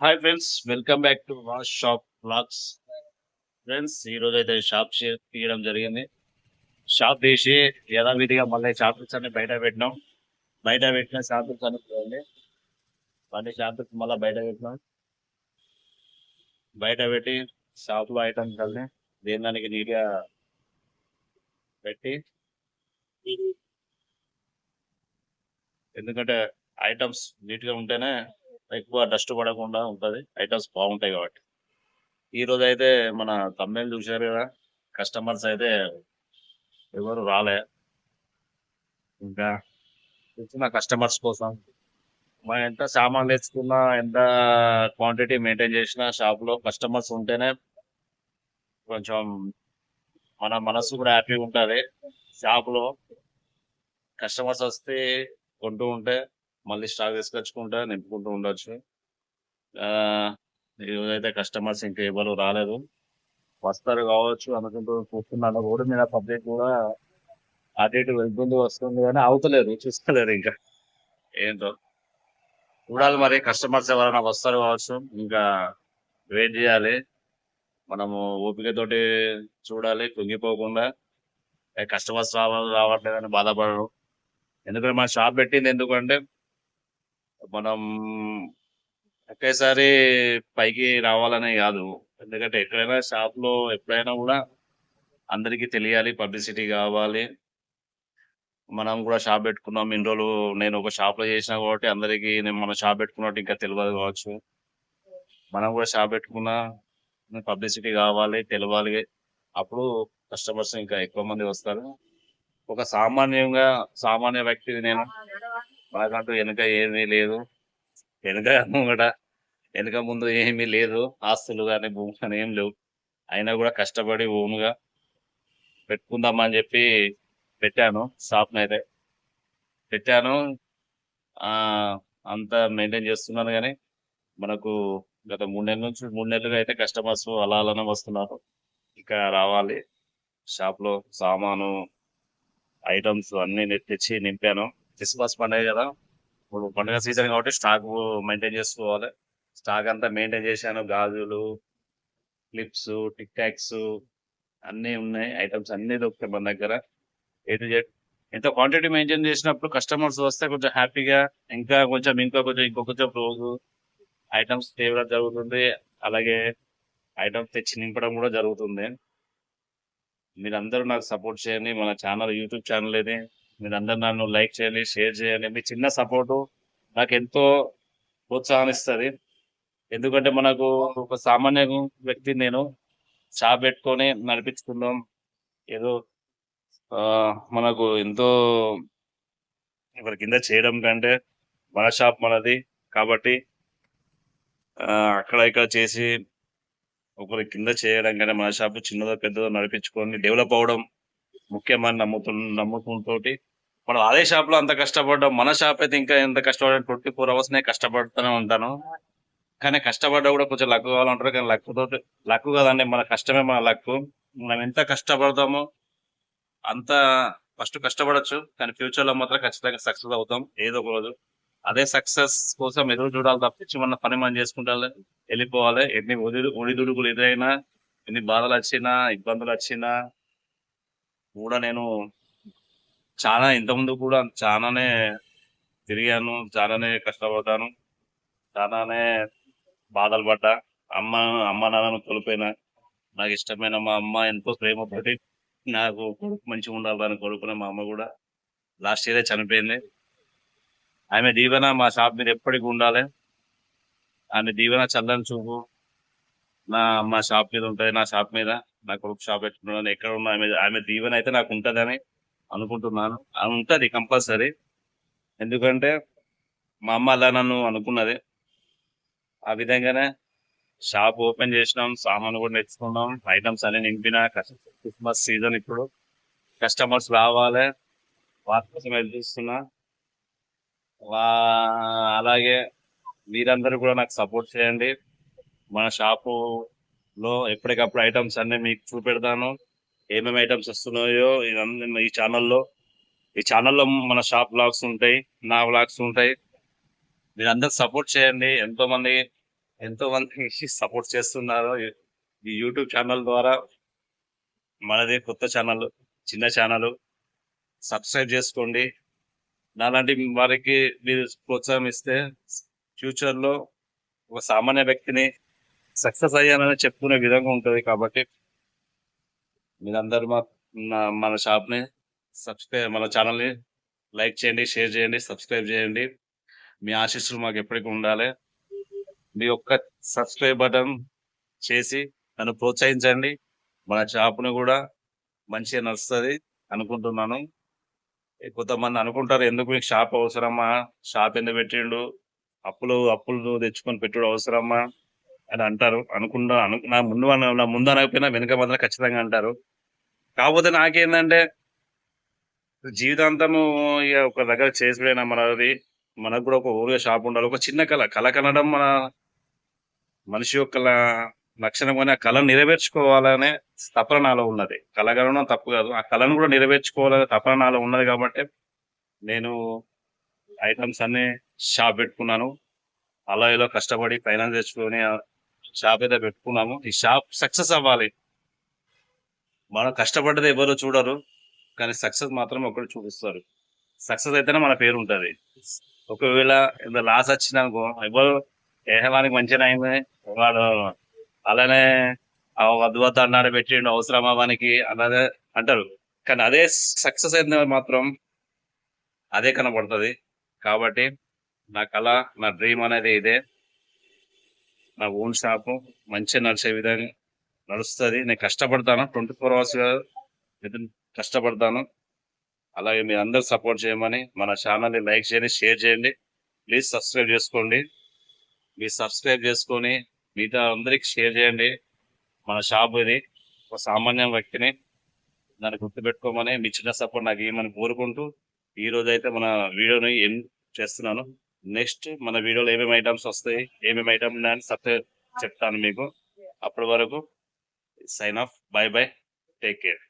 Hi friends welcome back to wash shop blogs friends ఈ అయితే shop share తీయడం జరిగింది. షాప్ తీసి యథావిధిగా మళ్ళీ షాపింగ్స్ అన్ని బయట పెట్టినాం. బయట పెట్టిన షాపింగ్స్ అన్ని చూడండి. మళ్ళీ షాపింగ్స్ మళ్ళీ బయట పెట్టినాం. బయట పెట్టి షాప్లో ఐటమ్స్ కలిసి దేని దానికి నీట్గా పెట్టి ఎందుకంటే ఐటమ్స్ నీట్గా ఉంటేనే ఎక్కువ డస్ట్ పడకుండా ఉంటుంది. ఐటమ్స్ బాగుంటాయి కాబట్టి. ఈ రోజు అయితే మన తమిళ చూశారు కదా? కస్టమర్స్ అయితే ఎవరు రాలే. ఇంకా చూసిన కస్టమర్స్ కోసం. మనం ఎంత సామాన్లు తెచ్చుకున్నా ఎంత క్వాంటిటీ మెయింటైన్ చేసినా షాప్లో కస్టమర్స్ ఉంటేనే కొంచెం మన మనసు కూడా హ్యాపీగా ఉంటుంది. షాప్లో కస్టమర్స్ వస్తే కొంటూ ఉంటే మళ్ళీ స్టాక్ తీసుకొచ్చుకుంటా నింపుకుంటూ ఉండొచ్చు. ఆ, కస్టమర్స్ ఇంకా ఎవరు రాలేదు. వస్తారు కావచ్చు అనుకుంటూ చూస్తున్నాను. రోడ్డు మీద పబ్లిక్ కూడా అటు ఇటు వెళ్తుంది వస్తుంది కానీ అవుతలేరు చూస్తలేరు ఇంకా. ఏంటో. చూడాలి మరి కస్టమర్స్ ఎవరైనా వస్తారు కావచ్చు. ఇంకా వెయిట్ చేయాలి. మనము ఓపికతోటి చూడాలి కుంగిపోకుండా. కస్టమర్స్ రావాలి రావట్లేదని బాధపడరు. ఎందుకంటే మన షాప్ పెట్టింది ఎందుకంటే మనం ఒకేసారి పైకి రావాలనే కాదు. ఎందుకంటే ఎక్కడైనా షాప్లో ఎప్పుడైనా కూడా అందరికీ తెలియాలి పబ్లిసిటీ కావాలి. మనం కూడా షాప్ పెట్టుకున్నాం. ఇన్ని రోజులు నేను ఒక షాప్లో చేసిన కాబట్టి అందరికీ నేను మన షాప్ పెట్టుకున్నట్టు ఇంకా తెలియదు కావచ్చు. మనం కూడా షాప్ పెట్టుకున్నా పబ్లిసిటీ కావాలి తెలవాలి అప్పుడు కస్టమర్స్ ఇంకా ఎక్కువ మంది వస్తారు. ఒక సామాన్యంగా సామాన్య వ్యక్తిని నేను మనకంటూ వెనుక ఏమీ లేదు. వెనుక ముంగట వెనుక ముందు ఏమీ లేదు. ఆస్తులు కానీ భూమి కానీ ఏం లేవు. అయినా కూడా కష్టపడి ఓన్గా పెట్టుకుందామని చెప్పి పెట్టాను. షాప్ని అయితే పెట్టాను. అంత మెయింటైన్ చేస్తున్నాను కానీ మనకు గత మూడు నెలల నుంచి మూడు నెలలుగా అయితే కస్టమర్స్ అలా అలానే వస్తున్నారు. ఇంకా రావాలి. షాప్లో సామాను ఐటమ్స్ అన్ని తెచ్చి నింపాను. క్రిస్మస్ పండుగ కదా. ఇప్పుడు పండుగ సీజన్ కాబట్టి స్టాక్ మెయింటైన్ చేసుకోవాలి. స్టాక్ అంతా మెయింటైన్ చేశాను. గాజులు క్లిప్స్ టిక్ టాక్స్ అన్నీ ఉన్నాయి. ఐటమ్స్ అన్నీ దొరుకుతాయి మన దగ్గర. ఏ టు జెడ్ ఎంత క్వాంటిటీ మెయింటైన్ చేసినప్పుడు కస్టమర్స్ వస్తే కొంచెం హ్యాపీగా ఇంకా కొంచెం ఇంకా కొంచెం ఇంకో కొంచెం రోజు ఐటమ్స్ తేవడం జరుగుతుంది. అలాగే ఐటమ్స్ తెచ్చి నింపడం కూడా జరుగుతుంది. మీరందరూ నాకు సపోర్ట్ చేయండి. మన ఛానల్ యూట్యూబ్ ఛానల్ ఇది మీరందరూ నన్ను లైక్ చేయండి షేర్ చేయండి. మీ చిన్న సపోర్టు నాకు ఎంతో ప్రోత్సాహనిస్తుంది. ఎందుకంటే మనకు ఒక సామాన్య వ్యక్తి నేను షాప్ పెట్టుకొని నడిపించుకుందాం ఏదో మనకు ఎంతో ఎవరి కింద చేయడం కంటే మన షాప్ మనది కాబట్టి అక్కడ ఇక్కడ చేసి ఒకరి కింద చేయడం కానీ మన షాప్ చిన్నదో పెద్దదో నడిపించుకొని డెవలప్ అవడం ముఖ్యమని నమ్ముతు నమ్ముతుంటోటి మనం అదే షాప్లో అంత కష్టపడ్డాం మన షాప్ అయితే ఇంకా ఎంత కష్టపడ్డా ట్వంటీ ఫోర్ అవర్స్ నే కష్టపడుతూనే ఉంటాను. కానీ కష్టపడ్డా కూడా కొంచెం లక్కు కావాలంటారు కానీ లక్కుతో తోటి కదండి మన కష్టమే మన లక్కు మనం ఎంత కష్టపడతామో అంత ఫస్ట్ కష్టపడొచ్చు కానీ ఫ్యూచర్లో మాత్రం ఖచ్చితంగా సక్సెస్ అవుతాం ఏదో ఒక రోజు. అదే సక్సెస్ కోసం ఎదురు చూడాలి తప్పించి మన పని మనం చేసుకుంటాలి వెళ్ళిపోవాలి. ఎన్ని ఒడి ఒడిదుడుకులు ఎదురైనా ఎన్ని బాధలు వచ్చినా ఇబ్బందులు వచ్చినా కూడా నేను చాలా ఇంతకుముందు కూడా చాలానే తిరిగాను చాలానే కష్టపడ్డాను చాలానే బాధలు పడ్డా. అమ్మ అమ్మ నాన్నను కోల్పోయినా నాకు ఇష్టమైన మా అమ్మ ఎంతో ప్రేమతోటి నాకు కొడుకు మంచిగా ఉండాలని కొడుకున్న మా అమ్మ కూడా లాస్ట్ ఇయరే చనిపోయింది. ఆమె దీవెన మా షాప్ మీద ఎప్పటికీ ఉండాలి. ఆమె దీవెన చల్లని చూపు నా మా షాప్ మీద ఉంటుంది నా షాప్ మీద. నా కొడుకు షాప్ పెట్టుకున్నాను ఎక్కడ ఉన్నా ఆమె ఆమె దీవెన అయితే నాకు ఉంటుందని అనుకుంటున్నాను. ఉంటుంది కంపల్సరీ. ఎందుకంటే మా అమ్మ అలా నన్ను అనుకున్నది. ఆ విధంగానే షాప్ ఓపెన్ చేసినాం సామాన్లు కూడా తెచ్చుకున్నాం ఐటమ్స్ అన్ని నింపిన క్రిస్మస్ సీజన్ ఇప్పుడు. కస్టమర్స్ రావాలి. వాటి కోసం ఎదురు చూస్తున్నా. వా- అలాగే మీరందరూ కూడా నాకు సపోర్ట్ చేయండి. మన షాపులో ఎప్పటికప్పుడు ఐటమ్స్ అన్ని మీకు చూపెడతాను. ఏమేమి ఐటమ్స్ వస్తున్నాయో ఇవన్నీ ఈ ఛానల్లో ఈ ఛానల్లో మన షాప్ బ్లాగ్స్ ఉంటాయి నా బ్లాగ్స్ ఉంటాయి. మీరు అందరు సపోర్ట్ చేయండి. ఎంతో మంది ఎంతో మంది సపోర్ట్ చేస్తున్నారు ఈ- యూట్యూబ్ ఛానల్ ద్వారా. మనది కొత్త ఛానల్ చిన్న ఛానల్ సబ్స్క్రైబ్ చేసుకోండి. నాలాంటి వారికి మీరు ప్రోత్సాహం ఇస్తే ఫ్యూచర్లో ఒక సామాన్య వ్యక్తిని సక్సెస్ అయ్యానని చెప్పుకునే విధంగా ఉంటుంది కాబట్టి మీరందరూ మా మన షాప్ని సబ్స్క్రైబ్ మన ఛానల్ని లైక్ చేయండి షేర్ చేయండి సబ్స్క్రైబ్ చేయండి. మీ ఆశీస్సులు మాకు ఎప్పటికీ ఉండాలి. మీ యొక్క సబ్స్క్రైబ్ బటన్ చేసి నన్ను ప్రోత్సహించండి. మన షాప్ని కూడా మంచిగా నడుస్తుంది అనుకుంటున్నాను. కొంతమంది అనుకుంటారు ఎందుకు మీకు షాప్ అవసరమా? షాప్ ఎందుకు పెట్టిండు? అప్పులు అప్పులు తెచ్చుకొని పెట్టుడు అవసరమా? అని అంటారు. అనుకున్నా అను నా ముందు నా ముందు అనకపోయినా వెనుక మాత్రం ఖచ్చితంగా అంటారు. కాకపోతే నాకేందంటే జీవితాంతము ఇక ఒక దగ్గర చేసిపోయినా మనది మనకు కూడా ఒక ఊరిగా షాప్ ఉండాలి. ఒక చిన్న కళ కళ కనడం మన మనిషి యొక్క ల- లక్షణం కానీ ఆ కళను నెరవేర్చుకోవాలనే తపన నాలో ఉన్నది. కళ కనడం తప్పు కాదు. ఆ కళను కూడా నెరవేర్చుకోవాలనే తపన నాలో ఉన్నది కాబట్టి నేను ఐటమ్స్ అన్ని షాప్ పెట్టుకున్నాను. అలా ఇలా కష్టపడి ఫైనాన్స్ తెచ్చుకొని షాప్ అయితే పెట్టుకున్నాము. ఈ షాప్ సక్సెస్ అవ్వాలి. మనం కష్టపడ్డది ఎవరు చూడరు కానీ సక్సెస్ మాత్రం ఒకరు చూపిస్తారు. సక్సెస్ అయితేనే మన పేరు ఉంటుంది. ఒకవేళ ఇంత లాస్ వచ్చిందనుకో ఎవరు ఏహవానికి మంచిగా అయింది వాడు అలానే ఆ వద్దు వద్ద అన్నాడు పెట్టిండు అవసరమా వానికి అన్నదే అంటారు. కానీ అదే సక్సెస్ అయింది మాత్రం అదే కనబడుతుంది. కాబట్టి నా కళ నా డ్రీమ్ అనేది ఇదే. నా ఓన్ షాపు మంచిగా నడిచే విధంగా నడుస్తుంది. నేను కష్టపడతాను. ట్వంటీ ఫోర్ అవర్స్ కష్టపడతాను. అలాగే మీరు అందరు సపోర్ట్ చేయమని మన ఛానల్ని లైక్ చేయండి షేర్ చేయండి. ప్లీజ్ సబ్స్క్రైబ్ చేసుకోండి. మీరు సబ్స్క్రైబ్ చేసుకొని మిగతా అందరికి షేర్ చేయండి. మన షాప్ ఇది. ఒక సామాన్య వ్యక్తిని దాన్ని గుర్తుపెట్టుకోమని మీ చిన్న సపోర్ట్ నాకు ఏమని కోరుకుంటూ ఈరోజు అయితే మన వీడియోని ఏం చేస్తున్నాను. నెక్స్ట్ మన వీడియోలో ఏమేమి ఐటమ్స్ వస్తాయి ఏమేమి ఐటమ్ ఉన్నాయని సత్య చెప్తాను మీకు. అప్పటి వరకు sign off. Bye bye. Take care.